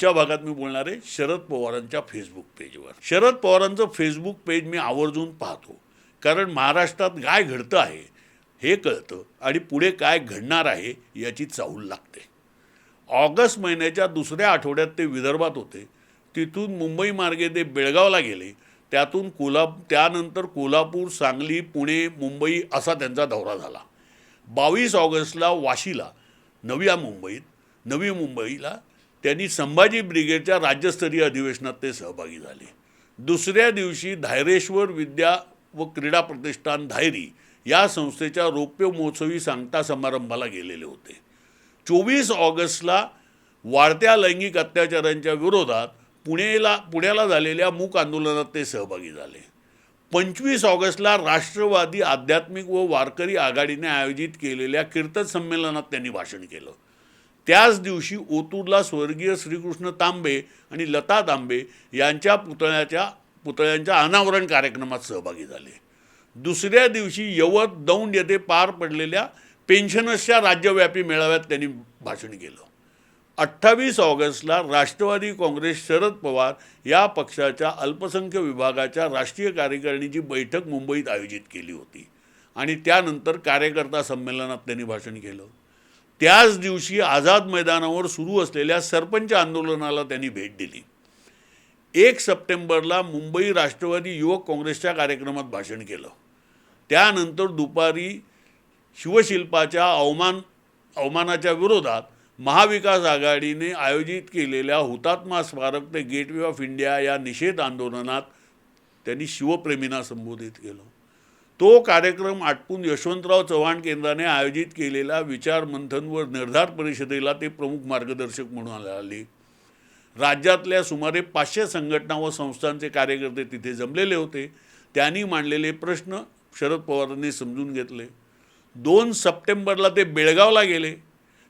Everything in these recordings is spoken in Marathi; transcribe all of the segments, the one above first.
च्या भागात मी बोलणार आहे शरद पवारांच्या फेसबुक पेजवर शरद पवारांचं फेसबुक पेज मी आवर्जून पाहतो. कारण महाराष्ट्रात काय घडतं आहे हे कळतं आणि पुढे काय घडणार आहे याची चाहूल लागते. ऑगस्ट महिन्याच्या दुसऱ्या आठवड्यात ते विदर्भात होते. तिथून मुंबई मार्गे ते बेळगावला गेले. त्यातून कोल्हा त्यानंतर कोल्हापूर सांगली पुणे मुंबई असा त्यांचा दौरा झाला. बावीस ऑगस्टला वाशीला नव्या मुंबईत नवी मुंबईला त्यांनी संभाजी ब्रिगेडच्या राज्यस्तरीय अधिवेशनात ते सहभागी झाले. दुसऱ्या दिवशी धायरेश्वर विद्या व क्रीडा प्रतिष्ठान धायरी या संस्थेच्या रौप्य महोत्सवी सांगता समारंभाला गेलेले होते. चोवीस ऑगस्टला वाढत्या लैंगिक अत्याचारांच्या विरोधात पुणेला पुण्याला झालेल्या मूक आंदोलनात ते सहभागी झाले. पंचवीस ऑगस्टला राष्ट्रवादी आध्यात्मिक व वारकरी आघाडीने आयोजित केलेल्या कीर्तन संमेलनात त्यांनी भाषण केलं. त्याच दिवशी ओतूरला स्वर्गीय श्रीकृष्ण तांबे आणि लता तांबे यांच्या पुतळ्याच्या पुतळ्यांच्या अनावरण कार्यक्रमात सहभागी झाले. दुसऱ्या दिवशी यवत दौंड येथे पार पडलेल्या पेन्शनर्सच्या राज्यव्यापी मेळाव्यात त्यांनी भाषण केलं. अठ्ठावीस ऑगस्टला राष्ट्रवादी काँग्रेस शरद पवार या पक्षाच्या अल्पसंख्य विभागाच्या राष्ट्रीय कार्यकारिणीची बैठक मुंबईत आयोजित केली होती आणि त्यानंतर कार्यकर्ता संमेलनात त्यांनी भाषण केलं. त्याच दिवशी आझाद मैदानावर सुरू असलेल्या सरपंच आंदोलनाला त्यांनी भेट दिली. एक सप्टेंबरला मुंबई राष्ट्रवादी युवक काँग्रेसच्या कार्यक्रमात भाषण केलं. त्यानंतर दुपारी शिवशिल्पाच्या अवमान अवमानाच्या विरोधात महाविकास आघाडीने आयोजित केलेल्या हुतात्मा स्मारक ते गेटवे ऑफ इंडिया या निषेध आंदोलनात त्यांनी शिवप्रेमींना संबोधित केलं. तो कार्यक्रम आटपून यशवंतराव चव्हाण केंद्राने आयोजित केलेल्या विचार मंथन व निर्धार परिषदेला ते प्रमुख मार्गदर्शक म्हणून आले. राज्यातल्या सुमारे पाचशे संघटना व संस्थांचे कार्यकर्ते तिथे जमलेले होते. त्यांनी मांडलेले प्रश्न शरद पवारांनी समजून घेतले. दोन सप्टेंबरला ते बेळगावला गेले.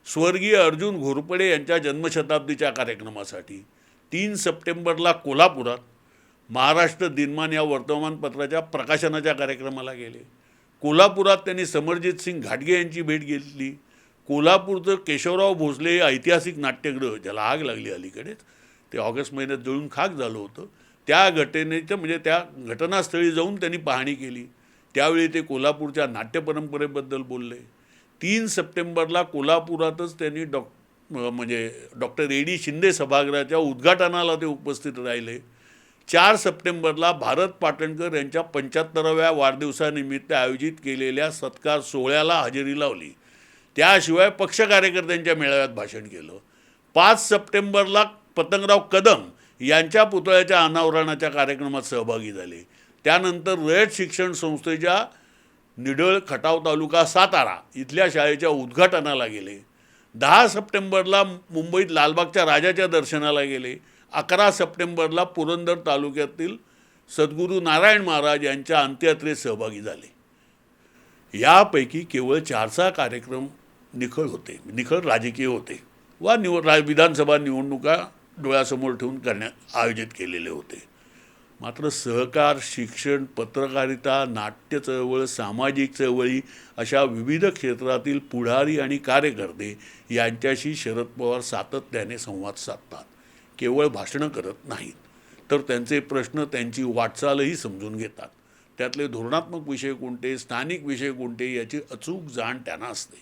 स्वर्गीय अर्जुन घोरपडे यांच्या जन्मशताब्दीच्या कार्यक्रमासाठी. तीन सप्टेंबरला कोल्हापुरात. महाराष्ट्र दिनमान या वर्तमानपत्राच्या प्रकाशनाच्या कार्यक्रमाला गेले. कोल्हापुरात त्यांनी समरजित सिंग घाटगे यांची भेट घेतली. कोल्हापूरचं केशवराव भोसले हे ऐतिहासिक नाट्यगृह ज्याला आग लागली अलीकडेच. ते ऑगस्ट महिन्यात जळून खाक झालं होतं. त्या घटनेचं म्हणजे त्या घटनास्थळी जाऊन त्यांनी पाहणी केली. त्यावेळी ते कोल्हापूरच्या नाट्य परंपरेबद्दल बोलले. तीन सप्टेंबरला कोल्हापुरातच त्यांनी डॉक म्हणजे डॉक्टर ए डी शिंदे सभागृहाच्या उद्घाटनाला ते उपस्थित राहिले. चार सप्टेंबरला भारत पाटणकर यांच्या पंच्याहत्तराव्या वाढदिवसानिमित्त आयोजित केलेल्या सत्कार सोहळ्याला हजेरी लावली. त्याशिवाय पक्ष कार्यकर्त्यांच्या मेळाव्यात भाषण केलं. पाच सप्टेंबरला पतंगराव कदम यांच्या पुतळ्याच्या अनावरणाच्या कार्यक्रमात सहभागी झाले. त्यानंतर रयत शिक्षण संस्थेच्या निडळ खटाव तालुका सातारा इथल्या शाळेच्या उद्घाटनाला गेले. दहा सप्टेंबरला मुंबईत लालबागच्या राजाच्या दर्शनाला गेले. अकरा सप्टेंबरला पुरंदर तालुक्यातील सद्गुरू नारायण महाराज यांच्या अंत्ययात्रेत सहभागी झाले. यापैकी केवळ चारचा कार्यक्रम निखळ होते निखळ राजकीय होते वा निवड रा विधानसभा निवडणुका डोळ्यासमोर ठेवून करण्यात आयोजित केलेले होते. मात्र सहकार शिक्षण पत्रकारिता नाट्य चळवळ सामाजिक चळवळी अशा विविध क्षेत्रातील पुढारी आणि कार्यकर्ते यांच्याशी शरद पवार सातत्याने संवाद साधतात. केवळ भाषणं करत नाहीत. तर त्यांचे प्रश्न त्यांची वाटचालही समजून घेतात. त्यातले धोरणात्मक विषय कोणते स्थानिक विषय कोणते याची अचूक जाण त्यांना असते.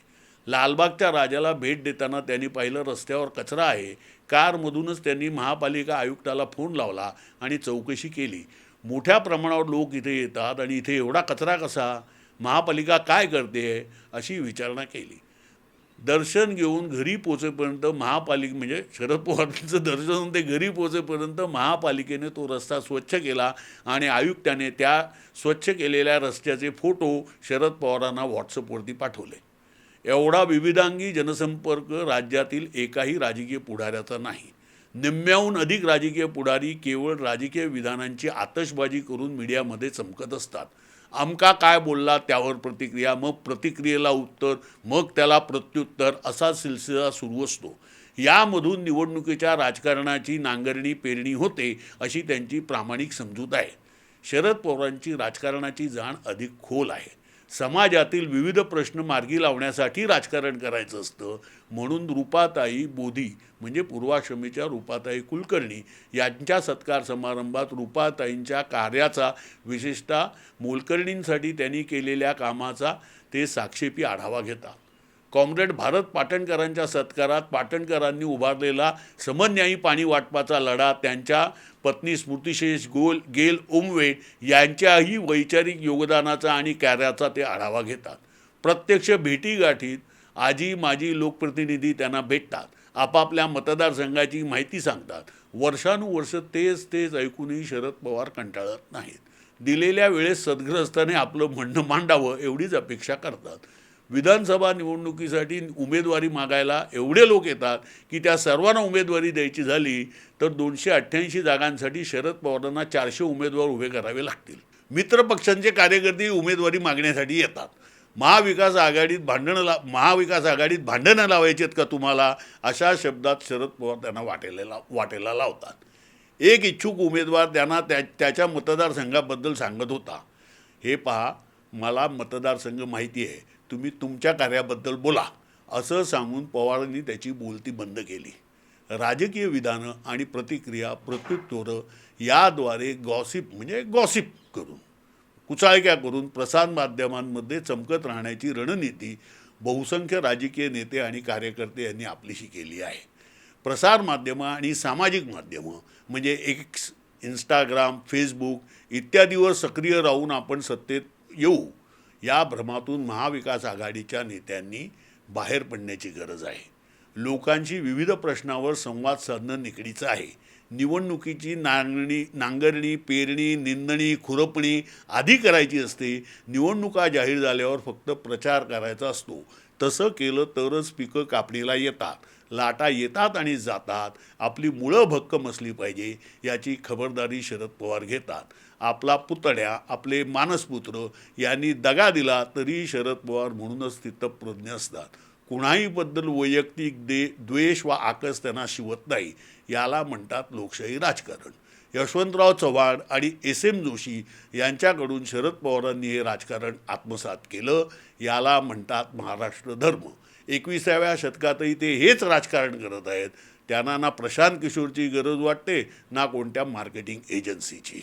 लालबागच्या राजाला भेट देताना त्यांनी पाहिलं रस्त्यावर कचरा आहे. कारमधूनच त्यांनी महापालिका आयुक्ताला फोन लावला आणि चौकशी केली. मोठ्या प्रमाणावर लोक इथे येतात आणि इथे एवढा कचरा कसा? महापालिका काय करते? अशी विचारणा केली. दर्शन घेऊन घरी पोचेपर्यंत महापालिके म्हणजे शरद पवारांचं दर्शन होऊन ते घरी पोचेपर्यंत महापालिकेने तो रस्ता स्वच्छ केला आणि आयुक्ताने त्या स्वच्छ केलेल्या रस्त्याचे फोटो शरद पवारांना व्हॉट्सअपवरती पाठवले. एवढा विविधांगी जनसंपर्क राज्यातील एकाही राजकीय पुढाऱ्याचा नाही. निम्म्याहून अधिक राजकीय पुढारी केवळ राजकीय विधानांची आतषबाजी करून मीडियामध्ये चमकत असतात. आमका काय बोलला त्यावर प्रतिक्रिया मग प्रतिक्रियेला उत्तर मग त्याला प्रत्युत्तर असा सिलसिला सुरू असतो. यामधून निवडणुकीच्या राजकारणाची नांगरणी पेरणी होते अशी त्यांची प्रामाणिक समजूत आहे. शरद पवारांची राजकारणाची जाण अधिक खोल आहे. समाजातील विविध प्रश्न मार्गी लावण्यासाठी राजकारण करायचं असतं. म्हणून रूपाताई बोधी म्हणजे पूर्वाश्रमीच्या रूपाताई कुलकर्णी यांच्या सत्कार समारंभात रूपाताईंच्या कार्याचा विशेषतः मोलकर्णींसाठी त्यांनी केलेल्या कामाचा ते साक्षेपी आढावा घेतात. कॉम्रेड भारत पाटणकरांच्या सत्कारात पाटणकरांनी उभारलेला समन्यायी पाणी वाटपाचा लढा त्यांच्या पत्नी स्मृतिशेष गोल गेल उमवे यांच्याही वैचारिक योगदानाचा आणि कार्याचा ते आढावा घेतात. प्रत्यक्ष भेटीगाठीत आजी माजी लोकप्रतिनिधी त्यांना भेटतात. आपापल्या मतदारसंघाची माहिती सांगतात. वर्षानुवर्ष तेच तेच ऐकूनही शरद पवार कंटाळत नाहीत. दिलेल्या वेळेस सद्ग्रस्ताने आपलं म्हणणं मांडावं एवढीच अपेक्षा करतात. विधानसभा निवडणुकीसाठी उमेदवारी मागायला एवढे लोक येतात की त्या सर्वांना उमेदवारी द्यायची झाली तर दोनशे अठ्ठ्याऐंशी जागांसाठी शरद पवारांना चारशे उमेदवार उभे करावे लागतील. मित्रपक्षांचे कार्यकर्ते उमेदवारी मागण्यासाठी येतात. महाविकास आघाडीत भांडणं ला महाविकास आघाडीत भांडणं लावायची आहेत का तुम्हाला? अशा शब्दात शरद पवार त्यांना वाटेला ला वाटेला लावतात. एक इच्छुक उमेदवार त्यांना त्या त्याच्या मतदारसंघाबद्दल सांगत होता. हे पहा मला मतदारसंघ माहिती आहे. तुम्ही तुमच्या कार्याबद्दल बोला असं सांगून पवारांनी त्याची बोलती बंद केली. राजकीय विधानं आणि प्रतिक्रिया प्रत्युत्तरं याद्वारे गॉसिप म्हणजे गॉसिप करून कुचाळक्या करून प्रसारमाध्यमांमध्ये चमकत राहण्याची रणनीती बहुसंख्य राजकीय नेते आणि कार्यकर्ते यांनी आपलीशी केली आहे. प्रसारमाध्यमं आणि सामाजिक माध्यमं म्हणजे एक्स इंस्टाग्राम फेसबुक इत्यादीवर सक्रिय राहून आपण सत्तेत येऊ. या भ्रमातून महाविकास आघाडीच्या नेत्यांनी बाहेर पडण्याची गरज आहे. लोकांशी विविध प्रश्नावर संवाद साधणं निकडीचं आहे. निवडणुकीची नांगणी नांगरणी पेरणी निंदणी खुरपणी आधी करायची असते निवडणुका जाहीर झाल्यावर फक्त प्रचार करायचा असतो. तसं केलं तरच पिकं कापणीला येतात. लाटा येतात आणि जातात. आपली मुळं भक्कम असली पाहिजे याची खबरदारी शरद पवार घेतात. आपला पुतण्या आपले मानसपुत्र यांनी दगा दिला तरी शरद पवार म्हणूनच स्थितप्रज्ञ असतात. कुणाहीबद्दल वैयक्तिक दे द्वेष वा आकस त्यांना शिवत नाही याला म्हणतात लोकशाही राजकारण. यशवंतराव चव्हाण आणि एस एम जोशी यांच्याकडून शरद पवारांनी हे राजकारण आत्मसात केलं. याला म्हणतात महाराष्ट्र धर्म. एकविसाव्या शतकातही ते हेच राजकारण करत आहेत. त्यांना ना प्रशांत किशोरची गरज वाटते ना कोणत्या मार्केटिंग एजन्सीची.